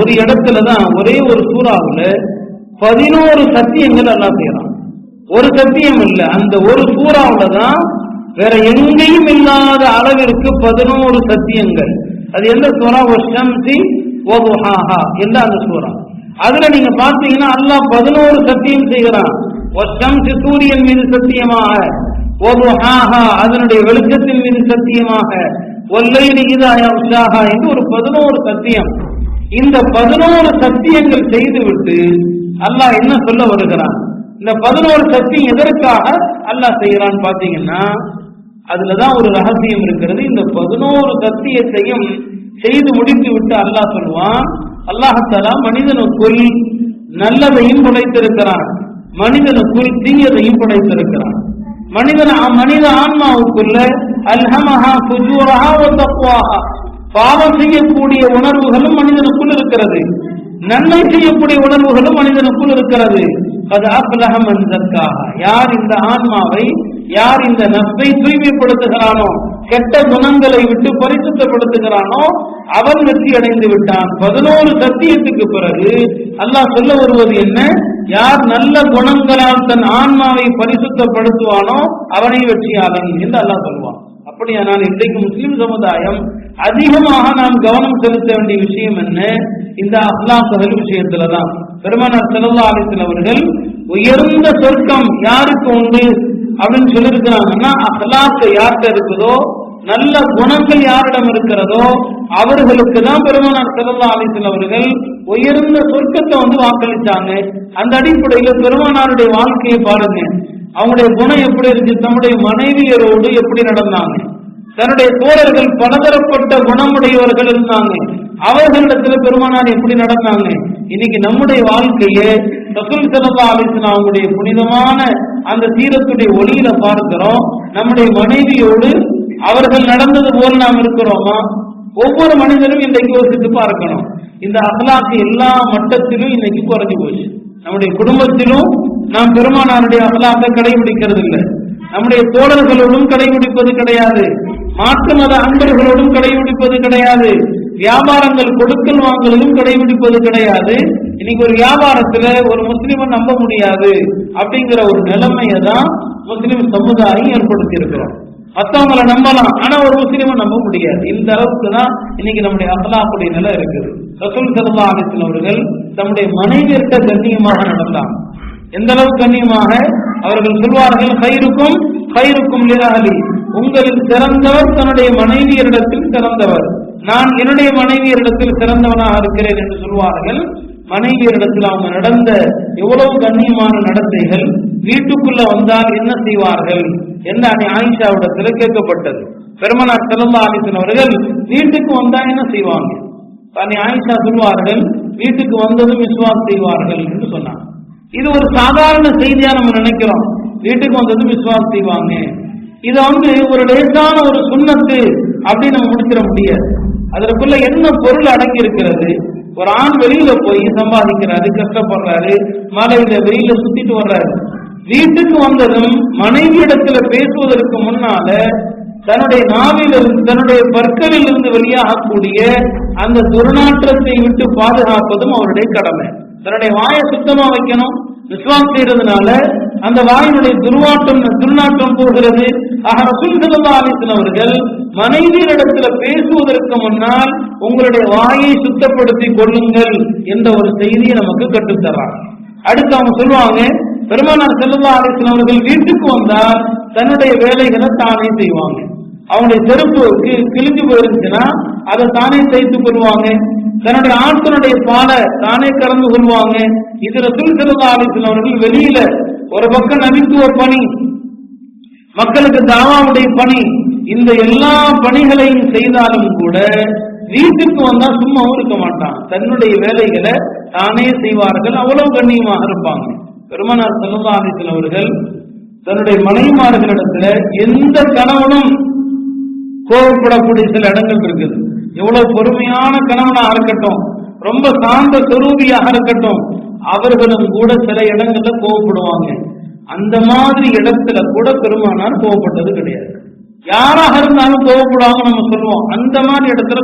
ஒரு இடத்துல தான் ஒரே ஒரு சூறாவில் பதினோரு சத்தியங்கள் எல்லாம் செய்யறான். ஒரு சத்தியம் இல்லை அந்த ஒரு சூறாவில் தான் வேற எங்கேயும் இல்லாத அளவிற்கு பதினோரு சத்தியங்கள். அது எந்த சூறா? ஒரு ஷம்சி ஓதுஹாஹா என்ற அந்த சூறா? அதுல நீங்க பாத்தீங்கன்னா அல்லாஹ் பதினோரு சத்தியம் செய்கிறான். ஒரு ஷம்சி சூரியன் மீது சத்தியமாக ஓதுஹாஹா அதனுடைய வெளிச்சத்தின் மீது சத்தியமாக ஒல்லையில் இதாயா உஷாஹா என்று ஒரு பதினோரு சத்தியம். இந்த பதினோரு சத்தியங்கள் செய்துவிட்டு அல்லாஹ் என்ன சொல்ல வருகிறான்? இந்த பதினோரு சத்தியம் எதற்காக அல்லாஹ் செய்யறான்னு பாத்தீங்கன்னா அதுலதான் ஒரு ரகசியம் இருக்கிறது. இந்த பதினோரு சத்தியத்தையும் செய்து முடித்து விட்டு அல்லாஹ் சொல்லுவான் அல்லாஹாலா மனிதனுக்குள் நல்லதையும் படைத்திருக்கிறான். மனிதனுக்குள் தீயதையும் படைத்திருக்கிறான். மனிதன் மனித ஆன்மாவுக்குள்ள அல்ஹமஹா குஜூரஹா தக்குவாஹா பாவம் செய்யக்கூடிய உணர்வுகளும் மனிதனுக்குள் இருக்கிறது. நன்மை செய்யக்கூடிய உணர்வுகளும் மனிதனுக்குள் இருக்கிறது. அது அப்லகம் என்றற்காக யார் இந்த ஆன்மாவை யார் இந்த நப்பை தூய்மைப்படுத்துகிறானோ கெட்ட குணங்களை விட்டு பரிசுத்தப்படுத்துகிறானோ அவன் வெற்றி அடைந்து விட்டான். பதினோரு சத்தியத்துக்கு பிறகு அல்லாஹ் சொல்ல வருவது என்ன? யார் நல்ல குணங்களால் தன் ஆன்மாவை பரிசுத்தப்படுத்துவானோ அவனை வெற்றியாளன் என்று அல்லாஹ் சொல்லுவான் அப்படியானால் இன்றைக்கு முஸ்லிம் சமுதாயம் அதிகமாக நாம் கவனம் செலுத்த வேண்டிய விஷயம் என்ன? இந்த அஹ்லாக்குகள் விஷயத்துல தான் பெருமானார் செல்லா அலிசல் அவர்கள் உயர்ந்த சொர்க்கம் யாருக்கு உண்டு? அப்படின்னு சொல்லியிருக்கிறாங்கன்னா அஹ்லாக்கு யார்கிட்ட இருக்குதோ நல்ல குணங்கள் யாரிடம் இருக்கிறதோ அவர்களுக்கு தான் பெருமானார் செல்லா அலிசல் அவர்கள் உயர்ந்த சொர்க்கத்தை வந்து வாக்களிச்சாங்க. அந்த அடிப்படையில பெருமானாருடைய வாழ்க்கையை பாருங்க. அவங்களுடைய குணம் எப்படி இருந்துச்சு தம்முடைய மனைவியரோடு எப்படி நடந்தாங்க? தன்னுடைய தோழர்கள் பலதரப்பட்ட குணமுடையவர்கள் இருந்தாங்க அவர்களிடத்துல பெருமானார் எப்படி நடந்தாங்க? இன்னைக்கு நம்முடைய வாழ்க்கையை ரசூல் சல்லா அலிஸ்லாம் அவங்களுடைய புனிதமான அந்த சீரத்துடைய ஒளியில பார்க்கிறோம். நம்முடைய மனைவியோடு அவர்கள் நடந்தது போல் நாம் இருக்கிறோமா? ஒவ்வொரு மனிதரும் இன்றைக்கு யோசித்து பார்க்கணும். இந்த அகலாக்கு எல்லா மட்டத்திலும் இன்னைக்கு குறைஞ்சு போச்சு. நம்முடைய குடும்பத்திலும் நாம் பெருமானாருடைய அகலாக்க கடைபிடிக்கிறது இல்லை நம்முடைய தோழர்களோடும் கடைபிடிப்பது கிடையாது. மாற்று மத அன்பர்களோடும் கடைபிடிப்பது கிடையாது. வியாபாரங்கள் கொடுக்கல் வாங்கலும் கடைபிடிப்பது கிடையாது. இன்னைக்கு ஒரு வியாபாரத்துல ஒரு முஸ்லீமை நம்ப முடியாது அப்படிங்கிற ஒரு நிலைமையை தான் முஸ்லீம் சமுதாயம் ஏற்படுத்தி இருக்கிறோம் மற்றவங்களை நம்பலாம் ஆனா ஒரு முஸ்லீமை நம்ப முடியாது. இந்த அளவுக்கு தான் இன்னைக்கு நம்முடைய அகலாக்குடைய நிலை இருக்குது. ரசூல் சல்லா அலிஸ்லாம் அவர்கள் தம்முடைய மனைவியர்கிட்ட கண்ணியமாக நடந்தாங்க எந்த அளவு கண்ணியமாக? அவர்கள் சொல்வார்கள் கயிறுக்கும் கயிறுக்கும் லிராலி உங்களில் சிறந்தவர் தன்னுடைய மனைவியரிடத்தில் சிறந்தவர். நான் என்னுடைய மனைவியரிடத்தில் சிறந்தவனாக இருக்கிறேன் என்று சொல்வார்கள். மனைவியரிடத்தில் அவங்க நடந்த எவ்வளவு கண்ணியமான நடத்தைகள் வீட்டுக்குள்ள வந்தால் என்ன செய்வார்கள் என்று அணி ஆயிஷாவிடத்தில் கேட்கப்பட்டது. பெருமனார் செல்லல்லா அலிசன் அவர்கள் வீட்டுக்கு வந்தா என்ன செய்வாங்க? அணி ஆயிஷா சொல்வார்கள் வீட்டுக்கு வந்ததும் விசுவாஸ் செய்வார்கள் என்று சொன்னாங்க. இது ஒரு சாதாரண செய்தியா நம்ம நினைக்கிறோம். வீட்டுக்கு வந்ததும் விசுவாஸ் செய்வாங்க. இதை வந்து ஒரு லேசான ஒரு சுண்ணத்து அப்படின்னு நம்ம முடிச்சிட முடியாது. அதற்குள்ள என்ன பொருள் அடங்கி இருக்கிறது ஒரு ஆண் வெளியில போய் சம்பாதிக்கிறாரு கஷ்டப்படுறாரு மலையில வெளியில சுத்திட்டு வர்றாரு. வீட்டுக்கு வந்ததும் மனைவி இடத்துல பேசுவதற்கு முன்னால தன்னுடைய நாவிலிருந்து தன்னுடைய பற்களில் இருந்து வெளியாகக்கூடிய அந்த துர்நாற்றத்தை விட்டு பாதுகாப்பதும் அவருடைய கடமை. தன்னுடைய வாயை சுத்தமா வைக்கணும் விஸ்வாஸ் செய்யறதுனால அந்த வாயினுடைய துர்வாட்டம் துர்நாற்றம் போகிறது. ஆக ரசூல் சல்லா அலிஸ்லாம் அவர்கள் மனைவியரிடத்துல பேசுவதற்கு முன்னால் உங்களுடைய வாயை சுத்தப்படுத்தி கொள்ளுங்கள் என்ற ஒரு செய்தியை நமக்கு கற்றுத்தர்றாங்க அடுத்து அவங்க சொல்லுவாங்க பெருமானார் செல்லல்லா அலிஸ்லாம் அவர்கள் வீட்டுக்கு வந்தால் தன்னுடைய வேலைகளை தானே செய்வாங்க. அவங்களுடைய செருப்புக்கு கிழிஞ்சு போயிருந்துச்சுன்னா அதை தானே தைத்துக் கொள்வாங்க. தன்னுடைய ஆட்களுடைய பாலை தானே கலந்து கொள்வாங்க. இதுல ரசூல் செல்லா அலிஸ்லாம் அவர்கள் வெளியில ஒரு பக்கம் நபித்துவ பணி மக்களுக்கு தாவாவுடைய பணி இந்த எல்லா பணிகளையும் செய்தாலும் கூட வீட்டுக்கு வந்தா சும்மாவும் இருக்க மாட்டான். தன்னுடைய வேலைகளை தானே செய்வார்கள் அவ்வளவு கண்ணியமாக இருப்பாங்க. பெருமனார் செல்லா அவர்கள் தன்னுடைய மனைவிமார்களிடத்துல எந்த கணவனும் கோபப்படக்கூடிய சில இடங்கள் இருக்குது. எவ்வளவு பொறுமையான கணவனாக இருக்கட்டும் ரொம்ப சாந்த சுரூபியாக இருக்கட்டும் அவர்களும் கூட சில இடங்கள்ல கோவப்படுவாங்க. அந்த மாதிரி இடத்துல கூட பெருமானார் கோவப்பட்டது கிடையாது. யாராக இருந்தாலும் கோவப்படுவாங்க நம்ம சொல்லுவோம். அந்த மாதிரி இடத்துல